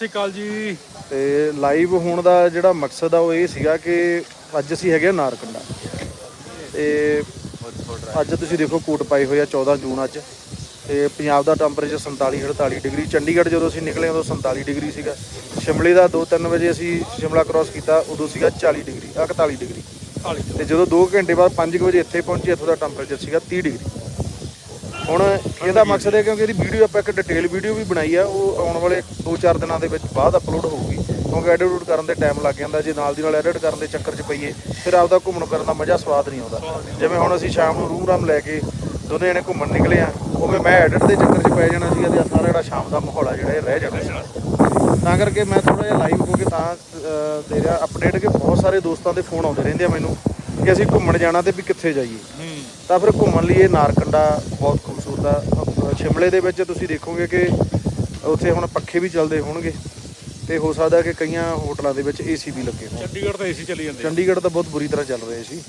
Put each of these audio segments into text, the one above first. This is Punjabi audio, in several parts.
ਸਤਿ ਸ਼੍ਰੀ ਅਕਾਲ ਜੀ। ਤੇ ਲਾਈਵ ਹੋਣ ਦਾ ਜਿਹੜਾ ਮਕਸਦ ਆ ਉਹ ਇਹ ਸੀਗਾ ਕਿ ਅੱਜ ਅਸੀਂ ਹੈਗੇ ਆ ਨਾਰਕੰਡਾ। ਤੇ ਅੱਜ ਤੁਸੀਂ ਦੇਖੋ ਕੋਟ ਪਾਏ ਹੋਏ ਆ 14 ਜੂਨ ਅੱਜ ਤੇ ਪੰਜਾਬ ਦਾ ਟੈਂਪਰੇਚਰ 47 48 ਡਿਗਰੀ। ਚੰਡੀਗੜ੍ਹ ਜਦੋਂ ਅਸੀਂ ਨਿਕਲੇ ਉਦੋਂ 47 ਡਿਗਰੀ ਸੀਗਾ। ਸ਼ਿਮਲੇ ਦਾ 2-3 ਵਜੇ ਅਸੀਂ ਸ਼ਿਮਲਾ ਕ੍ਰਾਸ ਕੀਤਾ ਉਦੋਂ ਸੀਗਾ 40 ਡਿਗਰੀ ਆ 41 ਡਿਗਰੀ ਤੇ ਜਦੋਂ 2 ਘੰਟੇ ਬਾਅਦ 5 ਵਜੇ ਇੱਥੇ ਪਹੁੰਚੇ ਇੱਥੋਂ ਦਾ ਟੈਂਪਰੇਚਰ ਸੀਗਾ 30 ਡਿਗਰੀ। ਹੁਣ ਇਹਦਾ ਮਕਸਦ ਹੈ ਕਿਉਂਕਿ ਇਹਦੀ ਵੀਡੀਓ ਆਪਾਂ ਇੱਕ ਡਿਟੇਲ ਵੀਡੀਓ ਵੀ ਬਣਾਈ ਆ ਉਹ ਆਉਣ ਵਾਲੇ 2-4 ਦਿਨਾਂ ਦੇ ਵਿੱਚ ਬਾਅਦ ਅਪਲੋਡ ਹੋਊਗੀ। ਕਿਉਂਕਿ ਐਡਿਟ ਕਰਨ ਦੇ ਟਾਈਮ ਲੱਗ ਜਾਂਦਾ ਜੇ ਨਾਲ ਦੀ ਨਾਲ ਐਡਿਟ ਕਰਨ ਦੇ ਚੱਕਰ 'ਚ ਪਈਏ ਫਿਰ ਆਪਦਾ ਘੁੰਮਣ ਕਰਨ ਦਾ ਮਜ਼ਾ ਸਵਾਦ ਨਹੀਂ ਆਉਂਦਾ। ਜਿਵੇਂ ਹੁਣ ਅਸੀਂ ਸ਼ਾਮ ਨੂੰ ਰੂਮ ਰਾਮ ਲੈ ਕੇ ਦੋਨੇ ਜਣੇ ਘੁੰਮਣ ਨਿਕਲੇ ਆ ਉਵੇਂ ਮੈਂ ਐਡਿਟ ਦੇ ਚੱਕਰ 'ਚ ਪੈ ਜਾਣਾ ਸੀਗਾ ਤੇ ਸਾਰਾ ਜਿਹੜਾ ਸ਼ਾਮ ਦਾ ਮਾਹੌਲ ਆ ਜਿਹੜਾ ਇਹ ਰਹਿ ਜਾਣਾ ਸੀ ਤਾਂ ਕਰਕੇ ਮੈਂ ਥੋੜਾ ਜਿਹਾ ਲਾਈਵ ਹੋ ਕੇ ਤਾਂ ਦੇ ਰਿਹਾ ਅਪਡੇਟ ਕਿ ਬਹੁਤ ਸਾਰੇ ਦੋਸਤਾਂ ਦੇ ਫੋਨ ਆਉਂਦੇ ਰਹਿੰਦੇ ਆ ਮੈਨੂੰ ਕਿ ਅਸੀਂ ਘੁੰਮਣ ਜਾਣਾ ਤੇ ਵੀ ਕਿੱਥੇ ਜਾਈਏ। ਤਾਂ ਫਿਰ ਘੁੰਮਣ ਲਈ ਇਹ ਨਾਰਕੰਡਾ ਬਹੁਤ ਅਹ ਸ਼ਿਮਲੇ ਦੇ ਵਿੱਚ ਤੁਸੀਂ ਦੇਖੋਗੇ ਕਿ ਉੱਥੇ ਹੁਣ ਪੱਖੇ ਵੀ ਚੱਲਦੇ ਹੋਣਗੇ ਤੇ ਹੋ ਸਕਦਾ ਕਿ ਕਈਆਂ ਹੋਟਲਾਂ ਦੇ ਵਿੱਚ ਏਸੀ ਵੀ ਲੱਗੇ ਹੋਣ। ਚੰਡੀਗੜ੍ਹ ਤਾਂ ਏਸੀ ਚੱਲੀ ਜਾਂਦੇ। ਚੰਡੀਗੜ੍ਹ ਤਾਂ ਬਹੁਤ ਬੁਰੀ ਤਰ੍ਹਾਂ ਚੱਲ ਰਹੇ ਸੀ।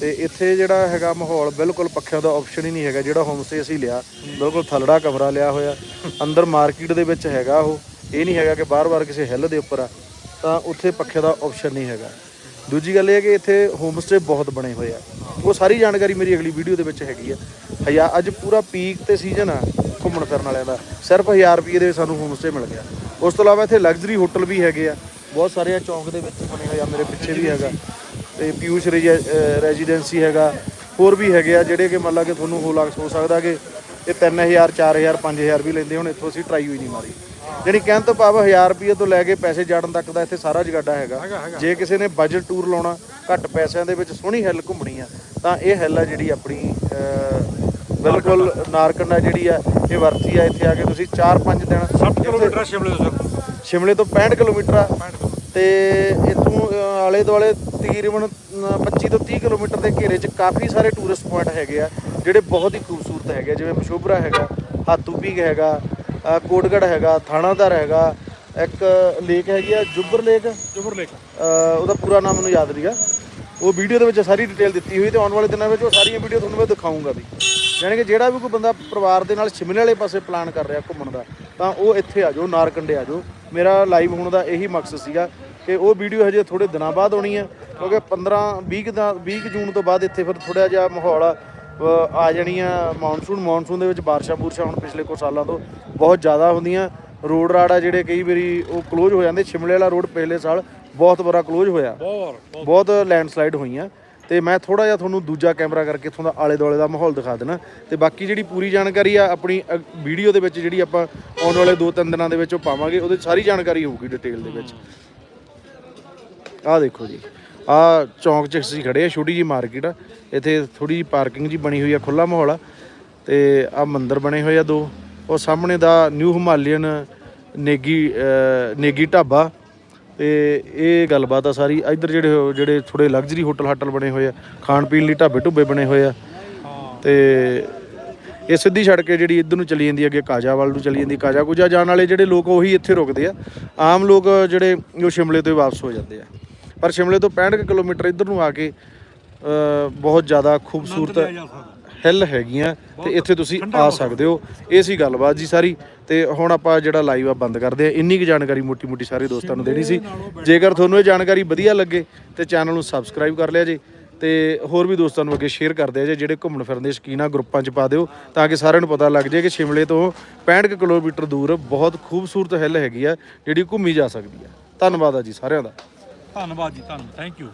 ਤੇ ਇੱਥੇ ਜਿਹੜਾ ਹੈਗਾ ਮਾਹੌਲ ਬਿਲਕੁਲ ਪੱਖਿਆਂ ਦਾ ਆਪਸ਼ਨ ਹੀ ਨਹੀਂ ਹੈਗਾ। ਜਿਹੜਾ ਹੋਮ ਸਟੇ ਅਸੀਂ ਲਿਆ ਬਿਲਕੁਲ ਥਲੜਾ ਕਮਰਾ ਲਿਆ ਹੋਇਆ। ਅੰਦਰ ਮਾਰਕੀਟ ਦੇ ਵਿੱਚ ਹੈਗਾ ਉਹ। ਇਹ ਨਹੀਂ ਹੈਗਾ ਕਿ ਬਾਰ-ਬਾਰ ਕਿਸੇ ਹਿੱਲ ਦੇ ਉੱਪਰ ਆ। ਤਾਂ ਉੱਥੇ ਪੱਖੇ ਦਾ ਆਪਸ਼ਨ ਨਹੀਂ ਹੈਗਾ। ਦੂਜੀ ਗੱਲ ਇਹ ਹੈ ਕਿ ਇੱਥੇ ਹੋਮ ਸਟੇ ਬਹੁਤ ਬਣੇ ਹੋਏ ਆ। ਉਹ ਸਾਰੀ ਜਾਣਕਾਰੀ ਮੇਰੀ ਅਗਲੀ ਵੀਡੀਓ ਦੇ ਵਿੱਚ ਹੈਗੀ ਆ। ਹਜ਼ਾਰ ਅੱਜ ਪੂਰਾ ਪੀਕ ਤੇ ਸੀਜ਼ਨ ਆ ਘੁੰਮਣ ਫਿਰਨ ਵਾਲਿਆਂ ਦਾ। ਸਿਰਫ 1000 ਰੁਪਏ ਦੇ ਸਾਨੂੰ ਹੋਮ ਸਟੇ ਮਿਲ ਗਿਆ। ਉਸ ਤੋਂ ਇਲਾਵਾ ਇੱਥੇ ਲਗਜ਼ਰੀ ਹੋਟਲ ਵੀ ਹੈਗੇ ਆ। ਬਹੁਤ ਸਾਰੇ ਆ ਚੌਂਕ ਦੇ ਵਿੱਚ ਬਣੇ ਹੋਏ ਆ, ਮੇਰੇ ਪਿੱਛੇ ਵੀ ਹੈਗਾ। ਤੇ ਪਿਊਸ਼ ਰੈਜੀ- ਰੈਜ਼ੀਡੈਂਸੀ ਹੈਗਾ। ਹੋਰ ਵੀ ਹੈਗੇ ਆ, ਜਿਹੜੇ ਕਿ ਮੰਨ ਲਾ ਕਿ ਤੁਹਾਨੂੰ ਹੋ ਲੱਗ ਹੋ ਸਕਦਾ ਕਿ ਇਹ 3000 4000 5000 ਵੀ ਲੈਂਦੇ ਹੁਣ ਇੱਥੋਂ ਅਸੀਂ ਟਰਾਈ ਹੋਈ ਨਹੀਂ ਮਾਰੀ। ਜਾਣੀ ਕਹਿਣ ਤੋਂ ਭਾਵ 1000 ਰੁਪਏ ਤੋਂ ਲੈ ਕੇ ਪੈਸੇ ਜਾੜਨ ਤੱਕ ਦਾ ਇੱਥੇ ਸਾਰਾ ਜਗਾਡਾ ਹੈਗਾ। ਜੇ ਕਿਸੇ ਨੇ ਬਜਟ ਟੂਰ ਲਾਉਣਾ ਘੱਟ ਪੈਸਿਆਂ ਦੇ ਵਿੱਚ ਸੋਹਣੀ ਹਿੱਲ ਘੁੰਮਣੀ ਆ ਤਾਂ ਇਹ ਹਿੱਲ ਆ ਜਿਹੜੀ ਆਪਣੀ ਬਿਲਕੁਲ ਨਾਰਕੰਡਾ ਜਿਹੜੀ ਆ ਇਹ ਵਰਤੀ ਆ। ਇੱਥੇ ਆ ਕੇ ਤੁਸੀਂ 4-5 ਦਿਨ 60 ਕਿਲੋਮੀਟਰ ਸ਼ਿਮਲੇ ਤੋਂ। ਸ਼ਿਮਲੇ ਤੋਂ 65 ਕਿਲੋਮੀਟਰ ਆ। ਤੇ ਇਥੋਂ ਆਲੇ ਦੁਆਲੇ ਤਕਰੀਬਨ ਅਹ, 25 ਤੋਂ 30 ਕਿਲੋਮੀਟਰ ਦੇ ਘੇਰੇ 'ਚ ਕਾਫੀ ਸਾਰੇ ਟੂਰਿਸਟ ਪੁਆਇੰਟ ਹੈਗੇ ਆ ਜਿਹੜੇ ਬਹੁਤ ਹੀ ਖੂਬਸੂਰਤ ਹੈਗੇ ਆ, ਜਿਵੇਂ ਮਸ਼ੋਬਰਾ ਹੈਗਾ ਹਾਤੂ ਪੀਕ ਹੈਗਾ ਅਹ, ਕੋਟਗੜ੍ਹ ਹੈਗਾ ਥਾਣਾਦਾਰ ਹੈਗਾ ਇੱਕ ਲੇਕ ਹੈਗੀ ਆ ਜੁਬਰ ਲੇਕ। ਜੁਬਰ ਲੇਕ। ਉਹਦਾ ਪੂਰਾ ਨਾਮ ਮੈਨੂੰ ਯਾਦ ਨਹੀਂਗਾ ਉਹ ਵੀਡੀਓ ਦੇ ਵਿੱਚ ਸਾਰੀ ਡਿਟੇਲ ਦਿੱਤੀ ਹੋਈ ਤੇ ਆਉਣ ਵਾਲੇ ਦਿਨਾਂ ਵਿੱਚ ਉਹ ਸਾਰੀਆਂ ਵੀਡੀਓ ਤੁਹਾਨੂੰ ਮੈਂ ਦਿਖਾਉਂਗਾ ਵੀ। ਯਾਨੀ ਕਿ ਜਿਹੜਾ ਵੀ ਕੋਈ ਬੰਦਾ ਪਰਿਵਾਰ ਦੇ ਨਾਲ ਸ਼ਿਮਲੇ ਵਾਲੇ ਪਾਸੇ ਪਲਾਨ ਕਰ ਰਿਹਾ ਘੁੰਮਣ ਦਾ ਤਾਂ ਉਹ ਇੱਥੇ ਆ ਜਾਓ ਨਾਰਕੰਡੇ ਆ ਜਾਓ। ਮੇਰਾ ਲਾਈਵ ਹੋਣ ਦਾ ਇਹੀ ਮਕਸਦ ਸੀਗਾ ਕਿ ਉਹ ਵੀਡੀਓ ਹਜੇ ਥੋੜੇ ਦਿਨਾਂ ਬਾਅਦ ਆਉਣੀ ਹੈ ਕਿਉਂਕਿ 15 20 ਦਾ 20 ਜੂਨ ਤੋਂ ਬਾਅਦ ਇੱਥੇ ਫਿਰ ਥੋੜਾ ਜਿਹਾ ਮਾਹੌਲ ਆ ਜਾਣੀਆਂ ਮੌਨਸੂਨ ਮੌਨਸੂਨ ਦੇ ਵਿੱਚ ਬਾਰਿਸ਼ਾਂ ਬੂਰਸ਼ਾਂ ਹੁਣ ਪਿਛਲੇ ਕੁਝ ਸਾਲਾਂ ਤੋਂ ਬਹੁਤ ਜ਼ਿਆਦਾ ਹੁੰਦੀਆਂ। ਰੋਡ ਆ ਜਿਹੜੇ ਕਈ ਵਾਰੀ ਉਹ ਕਲੋਜ਼ ਹੋ ਜਾਂਦੇ। ਸ਼ਿਮਲੇ ਵਾਲਾ ਰੋਡ ਪਿਛਲੇ ਸਾਲ ਬਹੁਤ ਬੜਾ ਕਲੋਜ਼ ਹੋਇਆ। ਬਹੁਤ ਲੈਂਡਸਲਾਈਡ ਹੋਈਆਂ। ਤੇ ਮੈਂ ਥੋੜਾ ਜਿਹਾ ਤੁਹਾਨੂੰ ਦੂਜਾ ਕੈਮਰਾ ਕਰਕੇ ਇਥੋਂ ਦਾ ਆਲੇ ਦੁਆਲੇ ਦਾ ਮਾਹੌਲ ਦਿਖਾ ਦੇਣਾ। ਤੇ ਬਾਕੀ ਜਿਹੜੀ ਪੂਰੀ ਜਾਣਕਾਰੀ ਆ ਆਪਣੀ ਵੀਡੀਓ ਦੇ ਵਿੱਚ ਜਿਹੜੀ ਆਪਾਂ ਆਉਣ ਵਾਲੇ 2-3 ਦਿਨਾਂ ਦੇ ਵਿੱਚ ਉਹ ਪਾਵਾਂਗੇ। ਉਹਦੇ ਸਾਰੀ ਜਾਣਕਾਰੀ ਹੋਊਗੀ ਡਿਟੇਲ ਦੇ ਵਿੱਚ। ਆਹ ਦੇਖੋ ਜੀ। ਆਹ ਚੌਂਕ 'ਚ ਅਸੀਂ ਖੜੇ ਆ ਛੋਟੀ ਜੀ ਮਾਰਕੀਟ ਆ। ਇੱਥੇ ਥੋੜੀ ਜੀ ਪਾਰਕਿੰਗ ਜੀ ਬਣੀ ਹੋਈ ਆ ਖੁੱਲਾ ਮਾਹੌਲ ਆ। ਤੇ ਆਹ ਮੰਦਿਰ ਬਣੇ ਹੋਏ ਆ ਦੋ। ਉਹ ਸਾਹਮਣੇ ਦਾ new Himalayan Negi uh, Negi dhaba. ਤੇ ਇਹ ਗੱਲਬਾਤ ਆ ਸਾਰੀ। ਇੱਧਰ ਜਿਹੜੇ ਜਿਹੜੇ ਥੋੜੇ ਲਗਜ਼ਰੀ ਹੋਟਲ ਹਾਟਲ ਬਣੇ ਹੋਏ ਆ ਖਾਣ ਪੀਣ ਲਈ ਢਾਬੇ ਢੁੱਬੇ ਬਣੇ ਹੋਏ ਆ। ਹਾਂ ਤੇ ਇਹ ਸਿੱਧੀ ਸੜਕ ਹੈ ਜਿਹੜੀ ਇੱਧਰ ਨੂੰ ਚਲੀ ਜਾਂਦੀ ਅੱਗੇ ਕਾਜਾ ਵੱਲ ਨੂੰ ਚਲੀ ਜਾਂਦੀ ਕਾਜਾ ਕੁਜਾ ਜਾਣ ਵਾਲੇ ਜਿਹੜੇ ਲੋਕ ਉਹੀ ਇੱਥੇ ਰੁਕਦੇ ਆ। ਆਮ ਲੋਕ ਜਿਹੜੇ ਉਹ ਸ਼ਿਮਲੇ ਤੋਂ ਹੀ ਵਾਪਸ ਹੋ ਜਾਂਦੇ ਆ। ਪਰ ਸ਼ਿਮਲੇ ਤੋਂ 65 ਕੁ ਕਿਲੋਮੀਟਰ ਇੱਧਰ ਨੂੰ ਆ ਕੇ ਬਹੁਤ ਜ਼ਿਆਦਾ ਖੂਬਸੂਰਤ ਹਿੱਲ ਹੈਗੀਆਂ ਤੇ ਇੱਥੇ ਤੁਸੀਂ ਆ ਸਕਦੇ ਹੋ। ਇਹ ਸੀ ਗੱਲਬਾਤ ਜੀ ਸਾਰੀ ਤੇ ਹੁਣ ਆਪਾਂ ਜਿਹੜਾ ਲਾਈਵ ਆ ਬੰਦ ਕਰਦੇ ਆ ਇੰਨੀ ਕੁ ਜਾਣਕਾਰੀ ਮੋਟੀ ਮੋਟੀ ਸਾਰੇ ਦੋਸਤਾਂ ਨੂੰ ਦੇਣੀ ਸੀ। ਜੇਕਰ ਤੁਹਾਨੂੰ ਇਹ ਜਾਣਕਾਰੀ ਵਧੀਆ ਲੱਗੇ ਤੇ ਚੈਨਲ ਨੂੰ ਸਬਸਕ੍ਰਾਈਬ ਕਰ ਲਿਆ ਜੀ ਤੇ ਹੋਰ ਵੀ ਦੋਸਤਾਂ ਨੂੰ ਅੱਗੇ ਸ਼ੇਅਰ ਕਰ ਦਿਆ ਜੇ ਜਿਹੜੇ ਘੁੰਮਣ ਫਿਰਨ ਦੇ ਸ਼ੌਕੀਨ ਆ ਗਰੁੱਪਾਂ 'ਚ ਪਾ ਦਿਓ ਤਾਂ ਕਿ ਸਾਰਿਆਂ ਨੂੰ ਪਤਾ ਲੱਗ ਜਾਏ ਕਿ ਸ਼ਿਮਲੇ ਤੋਂ 65 ਕੁ ਕਿਲੋਮੀਟਰ ਦੂਰ ਬਹੁਤ ਖੂਬਸੂਰਤ ਹਿੱਲ ਹੈਗੀ ਆ ਜਿਹੜੀ ਘੁੰਮੀ ਜਾ ਸਕਦੀ ਆ। ਧੰਨਵਾਦ ਆ ਜੀ ਸਾਰਿਆਂ ਦਾ। ਧੰਨਵਾਦ ਜੀ ਤੁਹਾਨੂੰ ਥੈਂਕ ਯੂ